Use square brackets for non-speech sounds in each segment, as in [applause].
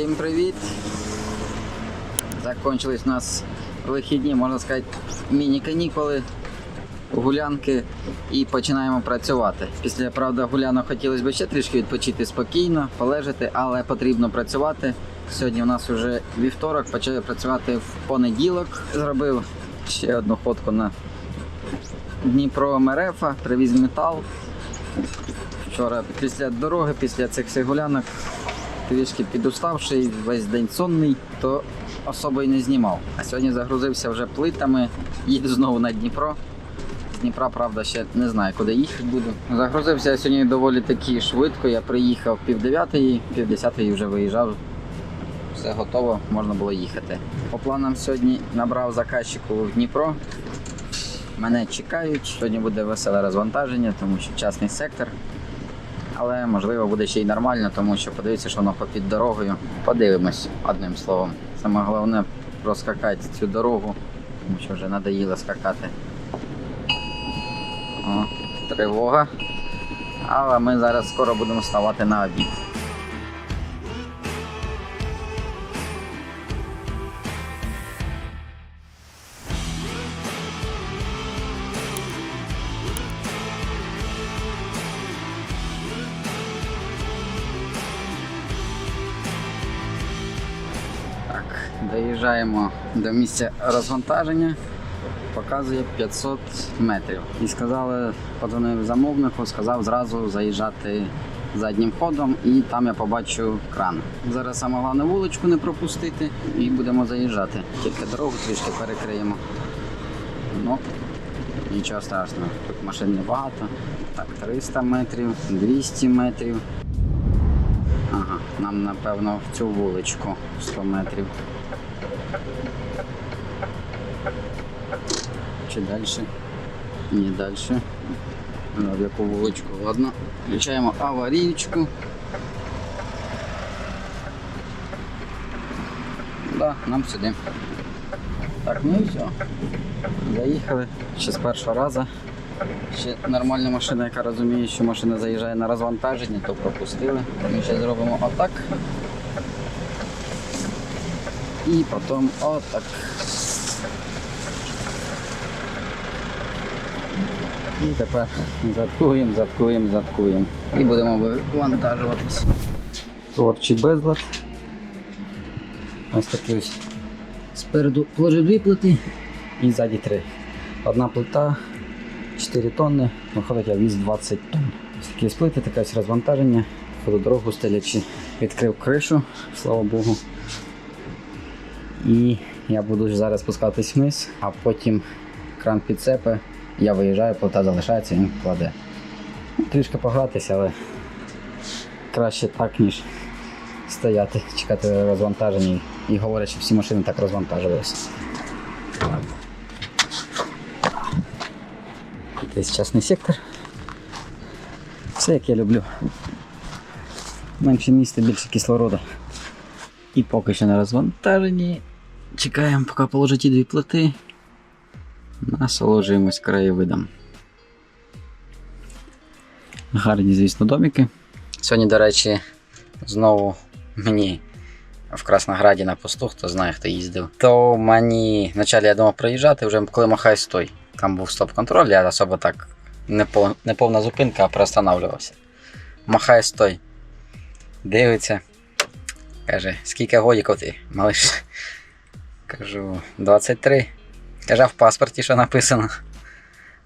Всім привіт! Закончились у нас вихідні, можна сказати, міні-канікули, гулянки і починаємо працювати. Після правда гулянок хотілося б ще трішки відпочити спокійно, полежати, але потрібно працювати. Сьогодні у нас вже вівторок, почали працювати в понеділок. Зробив ще одну фотку на Дніпро Мерефа, привіз метал. Вчора після дороги, після цих всіх гулянок трішки підуставший, весь день сонний, то особо й не знімав. А сьогодні загрузився вже плитами, їду знову на Дніпро. З Дніпра, правда, ще не знаю, куди їхати буду. Загрузився сьогодні доволі таки швидко. Я приїхав пів дев'ятої, пів десятої вже виїжджав. Все готово, можна було їхати. По планам сьогодні набрав заказчику в Дніпро. Мене чекають. Сьогодні буде веселе розвантаження, тому що частний сектор. Але можливо буде ще й нормально, тому що подивіться, що воно попід дорогою. Подивимось одним словом. Саме головне розкакати цю дорогу, тому що вже надоїло скакати. О, тривога. Але ми зараз скоро будемо ставати на обід. Доїжджаємо до місця розвантаження. Показує 500 метрів. І сказали, подзвонив замовнику, сказав зразу заїжджати заднім ходом і там я побачу кран. Зараз саме головне вуличку не пропустити і будемо заїжджати. Тільки дорогу трішки перекриємо. Ну, нічого страшного. Тут машин небагато. Так, 300 метрів, 200 метрів. Ага, нам напевно в цю вуличку 100 метрів. Чи далі? Ні, далі. В яку вуличку? Ладно. Включаємо аварійку. Да, нам сюди. Так, ну і все. Заїхали ще з першого разу. Ще нормальна машина, яка розуміє, що машина заїжджає на розвантаження, то пропустили. Ми ще зробимо отак. І потім отак. І тепер заткуємо, заткуємо, заткуємо. І будемо вивантажуватись. Творчий безлад. Ось такий ось. Спереду положив дві плити і ззаді три. Одна плита 4 тонни, виходить віз 20 тонн. Ось такі сплити, таке ось розвантаження. Ходу дорогу стелячи. Відкрив кришу, слава Богу. І я буду зараз спускатись вниз, а потім кран підцепи. Я виїжджаю, плита залишається, він кладе. Трішки погратися, але краще так, ніж стояти, чекати розвантаження. І говорять, що всі машини так розвантажувалися. Десь частний сектор. Все як я люблю. Менше місця, більше кислороду. І поки що на розвантаженні. Чекаємо, поки положать ті дві плити. Насолоджуємось краєвидом. Гарні, звісно, домики. Сьогодні, до речі, знову мені в Краснограді на посту, хто знає, хто їздив. То мені вначалі я думав проїжджати, вже коли махай стой. Там був стоп-контроль, я особо так не, пов... не повна зупинка, а приостанавливався. Махай стой. Дивиться. Каже, скільки годиків ти, малиш? Кажу, 23. Каже, в паспорті що написано?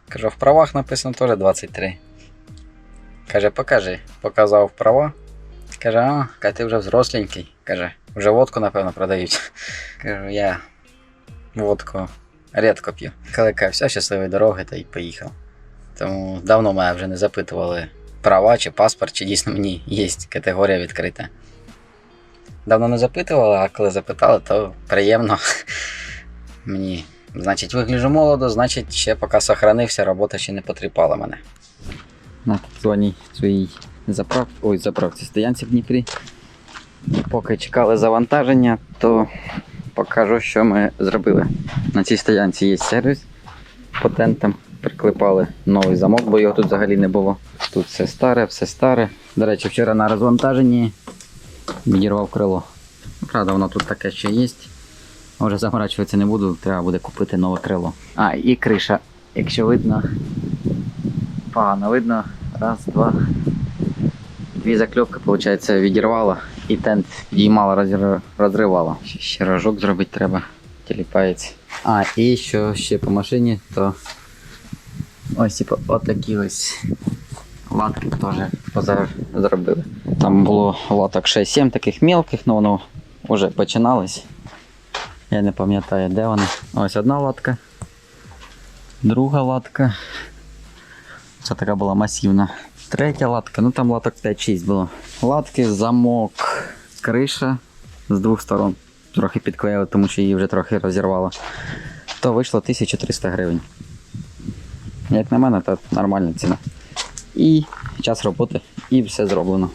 Кажу, в правах написано теж 23. Каже, покажи. Показав права. Каже, а, каже, ти вже взросленький. Каже, вже водку, напевно, продають. [laughs] Кажу, я водку рідко п'ю. Коли каже, все, щасливої дороги, та й поїхав. Тому давно мене вже не запитували права чи паспорт, чи дійсно мені є категорія відкрита. Давно не запитували, а коли запитали, то приємно [laughs] мені. Значить, вигляджу молодо, значить, ще поки сохранився, робота ще не потріпала мене. На зоні своїй заправ... Ой, заправці стоянці в Дніпрі. Поки чекали завантаження, то покажу, що ми зробили. На цій стоянці є сервіс патентом. Приклепали новий замок, бо його тут взагалі не було. Тут все старе, все старе. До речі, вчора на розвантаженні відірвав крило. Правда, воно тут таке ще є. Може заморачуватися не буду, треба буде купити нове крило. А, і криша, якщо видно. Погано видно. Раз, два. Дві закльопки, виходить, відірвало і тент підіймало, розір- розривало. Ще, рожок зробити треба. Тіліпається. А, і що ще по машині, то ось типу отакі ось латки теж зробили. Там було латок 6-7 таких мелких, але воно вже починалось. Я не пам'ятаю, де вони. Ось одна латка. Друга латка. Це така була масивна. Третя латка, ну там латок 5-6 було. Латки, замок, криша з двох сторон. Трохи підклеїли, тому що її вже трохи розірвало. То вийшло 1300 гривень. Як на мене, то нормальна ціна. І час роботи, і все зроблено.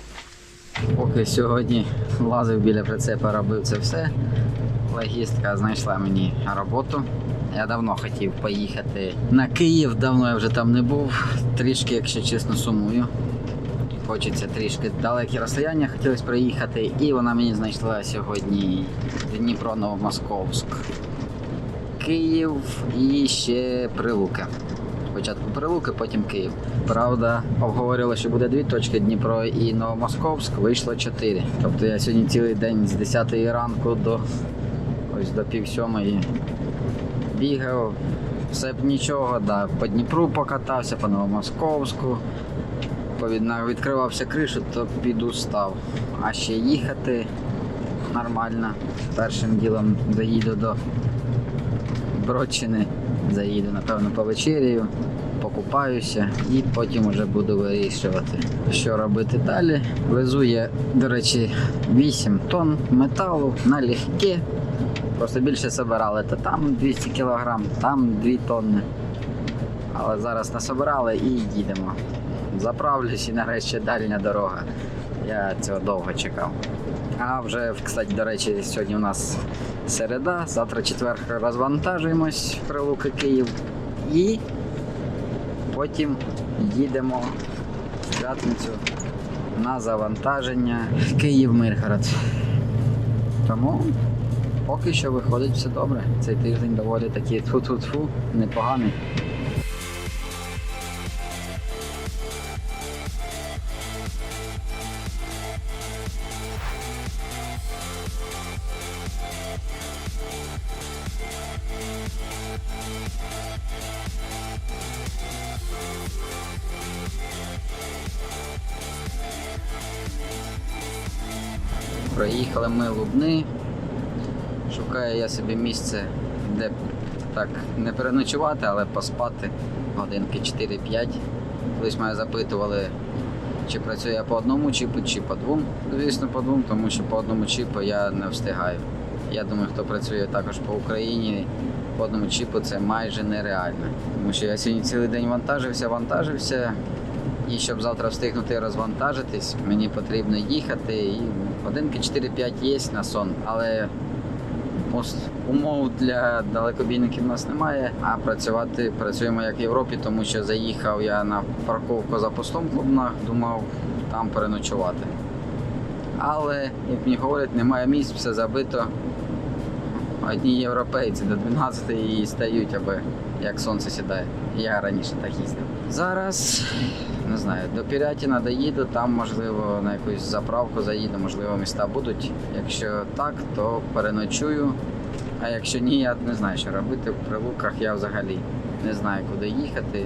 Поки сьогодні лазив біля прицепа, робив це все. Логістка знайшла мені роботу. Я давно хотів поїхати на Київ, давно я вже там не був. Трішки, якщо чесно, сумую. Хочеться трішки далекі розстояння, хотілося приїхати, і вона мені знайшла сьогодні Дніпро Новомосковськ. Київ і ще Прилуки. Спочатку Прилуки, потім Київ. Правда, обговорили, що буде дві точки Дніпро і Новомосковськ, вийшло чотири. Тобто я сьогодні цілий день з 10 ранку до ось до пів сьомої бігав. Все б нічого, да, по Дніпру покатався, по Новомосковську. Відкривався кришу, то підустав. А ще їхати нормально. Першим ділом доїду до Бродчини, заїду, напевно, повечеряю, покупаюся і потім вже буду вирішувати, що робити далі. Везу я, до речі, 8 тонн металу налегке. Просто більше собирали, то там 200 кг, там 2 тонни. Але зараз насобирали і їдемо. Заправлюсь і нарешті дальня дорога. Я цього довго чекав. А вже, кстати, до речі, сьогодні у нас середа, завтра четвер розвантажуємось в Прилуки Київ. І потім їдемо в п'ятницю на завантаження Київ-Миргород. Тому поки що виходить все добре. Цей тиждень доволі такий тфу-тфу-тфу, непоганий. Проїхали ми Лубни. Шукаю я собі місце, де так не переночувати, але поспати годинки 4-5. Колись мене запитували, чи працюю я по одному чіпу, чи по двом. Звісно, по двом, тому що по одному чіпу я не встигаю. Я думаю, хто працює також по Україні, по одному чіпу це майже нереально. Тому що я сьогодні цілий день вантажився, вантажився. І щоб завтра встигнути розвантажитись, мені потрібно їхати. І годинки 4-5 є на сон, але умов для далекобійників у нас немає. А працювати працюємо як в Європі, тому що заїхав я на парковку за постом клубна, думав там переночувати. Але, як мені говорять, немає місць, все забито. Одні європейці до 12 і стають, аби як сонце сідає. Я раніше так їздив. Зараз не знаю, до Пірятіна доїду, там можливо на якусь заправку заїду, можливо, міста будуть. Якщо так, то переночую. А якщо ні, я не знаю, що робити. В прилуках я взагалі не знаю, куди їхати,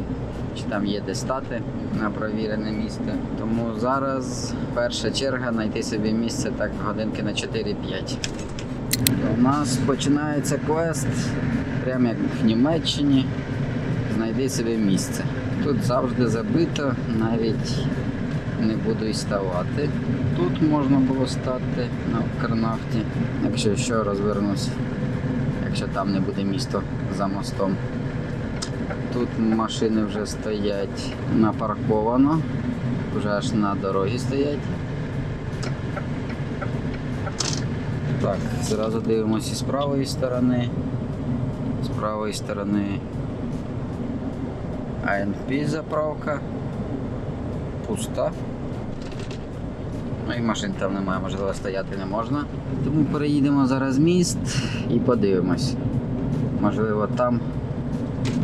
чи там є де стати на провірене місце. Тому зараз перша черга знайти собі місце так годинки на 4-5. У нас починається квест, прямо як в Німеччині. Знайди собі місце. Тут завжди забито, навіть не буду і ставати. Тут можна було стати на Укрнафті, якщо що, розвернусь, якщо там не буде місто за мостом. Тут машини вже стоять напарковано, вже аж на дорогі стоять. Так, зразу дивимося з правої сторони. З правої сторони АНП заправка. Пуста. Ну і машин там немає, можливо, стояти не можна. Тому переїдемо зараз міст і подивимось. Можливо, там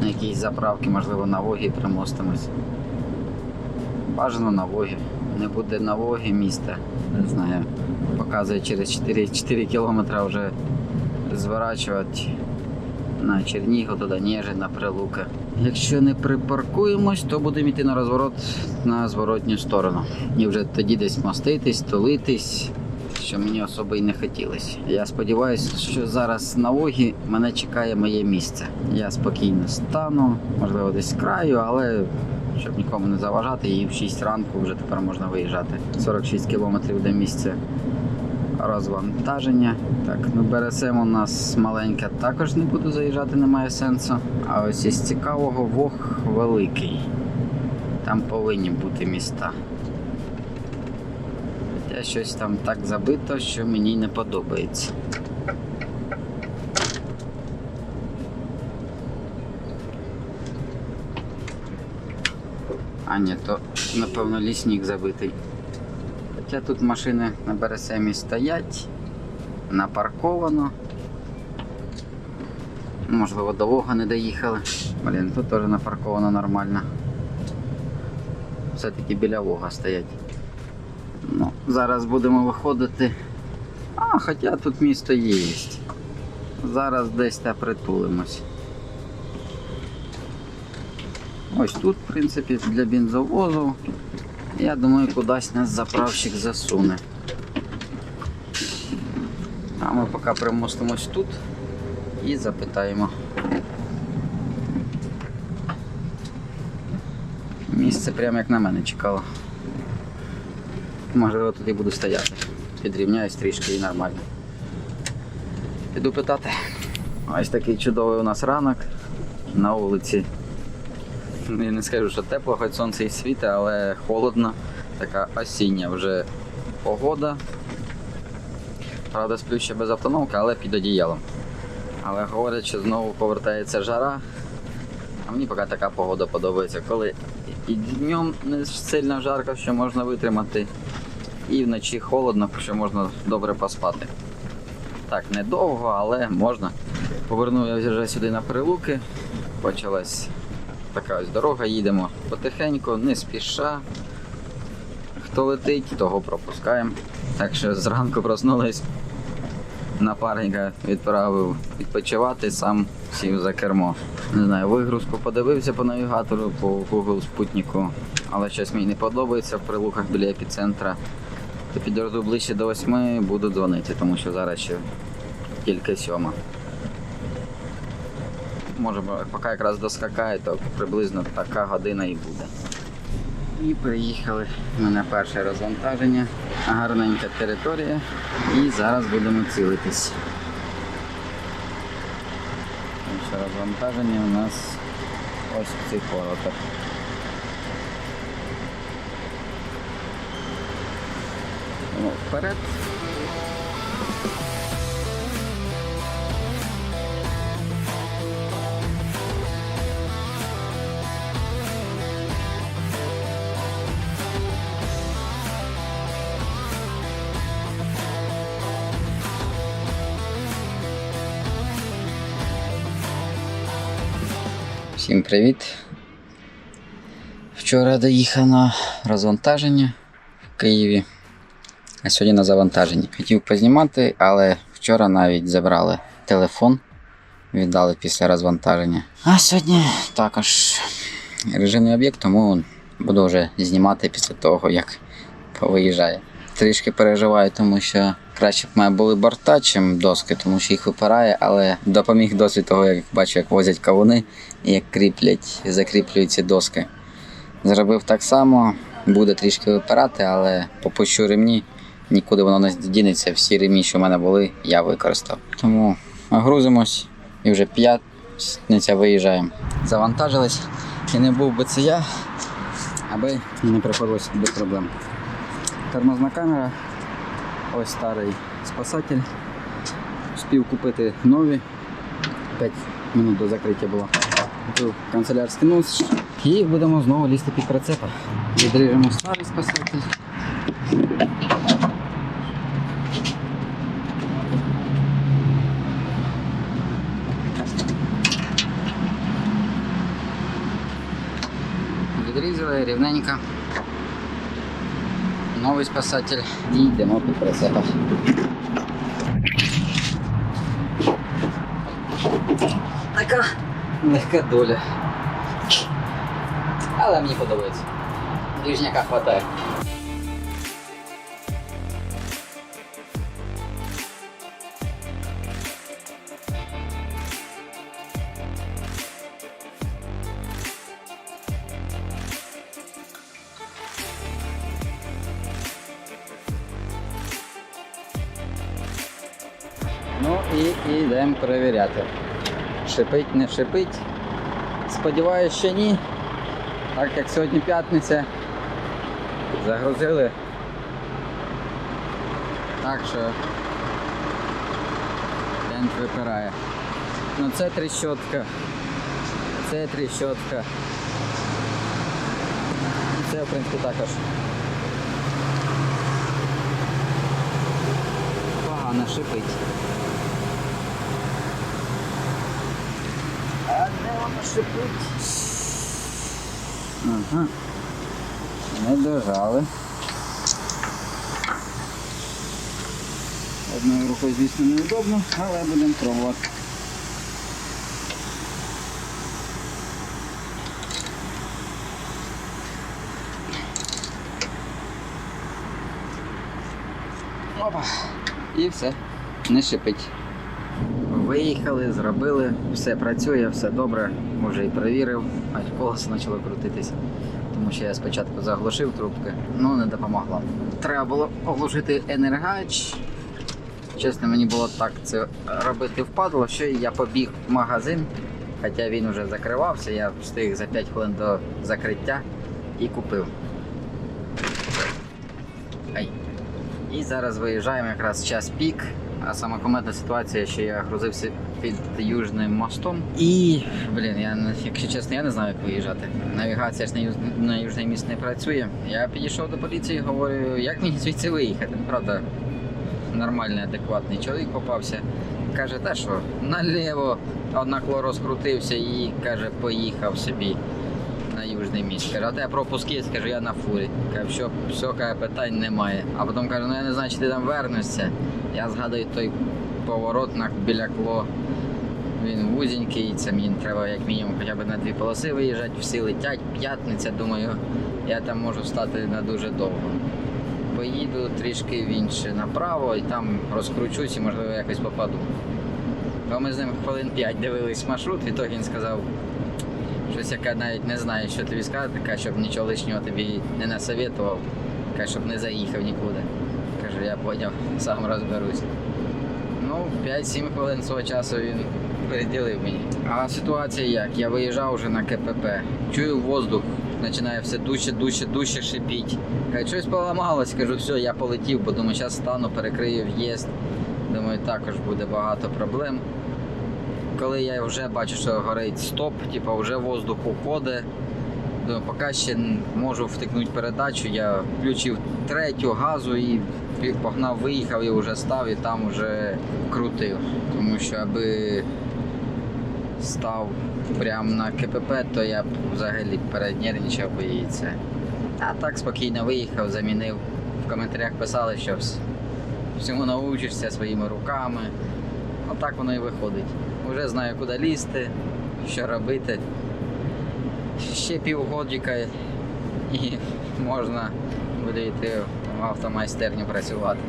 на якійсь заправці, можливо, на Вогі примостимось. Бажано на Вогі. Не буде на Вогі міста. Не знаю. Показує через 4, 4 кілометри вже зворачувати на Чернігів, туди Ніжин, на Прилуки. Якщо не припаркуємось, то будемо йти на розворот на зворотню сторону. І вже тоді десь моститись, тулитись, що мені особо і не хотілося. Я сподіваюся, що зараз на Вогі мене чекає моє місце. Я спокійно стану, можливо, десь краю, але щоб нікому не заважати, і в 6 ранку вже тепер можна виїжджати. 46 кілометрів до місця розвантаження. Так, ну БРСМ у нас маленька, також не буду заїжджати, немає сенсу. А ось із цікавого Вог великий. Там повинні бути міста. Хоча щось там так забито, що мені не подобається. А ні, то напевно лісник забитий. Хоча тут машини на БРСМі стоять, напарковано. Можливо, до Вога не доїхали. Блін, тут теж напарковано нормально. Все-таки біля Вога стоять. Ну, зараз будемо виходити. А, хоча тут місто є. Зараз десь та притулимось. Ось тут, в принципі, для бензовозу. Я думаю, кудись нас заправщик засуне. А ми поки примостимось тут і запитаємо. Місце прямо як на мене чекало. Можливо, тут і буду стояти. Підрівняюсь трішки і нормально. Піду питати. Ось такий чудовий у нас ранок на вулиці. Я не скажу, що тепло, хоч сонце і світе, але холодно. Така осіння вже погода. Правда, сплю ще без автономки, але під одіялом. Але говорять, що знову повертається жара. А мені поки така погода подобається, коли і днем не сильно жарко, що можна витримати, і вночі холодно, що можна добре поспати. Так, недовго, але можна. Повернув я вже сюди на прилуки. Почалась така ось дорога, їдемо потихеньку, не спіша. Хто летить, того пропускаємо. Так що зранку проснулись, напарника відправив відпочивати, сам сів за кермо. Не знаю, вигрузку подивився по навігатору, по Google спутнику, але щось мені не подобається в прилуках біля епіцентра. То підожду ближче до восьми буду дзвонити, тому що зараз ще тільки сьома. Може, поки якраз доскакає, то приблизно така година і буде. І приїхали ми на перше розвантаження. Гарненька територія. І зараз будемо цілитись. Перше розвантаження у нас ось в цих воротах. Вперед. Всім привіт. Вчора доїхав на розвантаження в Києві, а сьогодні на завантаженні. Хотів познімати, але вчора навіть забрали телефон, віддали після розвантаження. А сьогодні також режимний об'єкт, тому буду вже знімати після того, як повиїжджає. Трішки переживаю, тому що краще б має були борта, чим доски, тому що їх випирає, але допоміг досвід того, як бачу, як возять кавуни і як кріплять, закріплюють ці доски. Зробив так само, буде трішки випирати, але попущу ремні, нікуди воно не дінеться. Всі ремні, що в мене були, я використав. Тому грузимось і вже п'ятниця виїжджаємо. Завантажились і не був би це я, аби не приходилося без проблем. Тормозна камера, Ось старий спасатель. Спів купити нові. 5 минут до закриття було. Купив канцелярський нос і будемо знову лізти під прицепа. Відріжемо старий спасатель. Відрізали рівненько. Новий спасатель. І йдемо під прицепом. Така легка доля. Але мені подобається. Двіжняка хватає. Ну і йдемо перевіряти. Шипить, не шипить. Сподіваюсь, що ні. Так як сьогодні п'ятниця. Загрузили. Так що лент випирає. Ну це тріщотка. Це тріщотка. Це в принципі також. Погано шипить. А де воно шипить? Ага. Не дожали. Одною рукою, звісно, неудобно, але будемо пробувати. Опа. І все. Не шипить. Виїхали, зробили, все працює, все добре, вже і перевірив, аж колесо почало крутитися. Тому що я спочатку заглушив трубки, ну не допомогло. Треба було оглушити енергач. Чесно, мені було так це робити впадло, що я побіг в магазин, хоча він вже закривався, я встиг за 5 хвилин до закриття і купив. Ай. І зараз виїжджаємо якраз час пік. А сама комедна ситуація, що я грузився під Южним мостом. І, блін, я якщо чесно, я не знаю, як виїжджати. Навігація ж на, Юз- на Южний міст не працює. Я підійшов до поліції, говорю, як мені звідси виїхати. Ну, Правда, нормальний, адекватний чоловік попався. Каже, та що, наліво, однаково розкрутився і каже, поїхав собі на Южний міст. Каже, а де пропуск є? Скажу, я на фурі. Каже, що, все, каже, питань немає. А потім каже, ну я не знаю, чи ти там вернешся. Я згадую той поворот на біля кло. Він вузенький, це мені треба як мінімум хоча б на дві полоси виїжджати, всі летять, п'ятниця, думаю, я там можу стати на дуже довго. Поїду трішки в інше направо і там розкручусь і можливо якось попаду. Бо ми з ним хвилин 5 дивились маршрут, і то він сказав, щось яке навіть не знаю, що тобі сказати, каже, щоб нічого лишнього тобі не насоветував, каже, щоб не заїхав нікуди. Кажу, я поняв, сам розберусь. Ну, 5-7 хвилин свого часу він приділив мені. А ситуація як? Я виїжджав вже на КПП, чую воздух, починає все дужче, дужче, дужче шипіть. Кажу, щось поламалось, кажу, все, я полетів, бо думаю, зараз стану, перекрию в'їзд. Думаю, також буде багато проблем. Коли я вже бачу, що горить стоп, типу вже воздух уходить. Думаю, поки ще можу втикнути передачу, я включив третю газу і погнав, виїхав і вже став і там вже крутив. Тому що аби став прямо на КПП, то я б взагалі переднервничав і це. А так спокійно виїхав, замінив. В коментарях писали, що всьому научишся своїми руками. Отак воно і виходить. Уже знаю, куди лізти, що робити. Ще півгодика і [laughs] можна буде йти в автомайстерню працювати.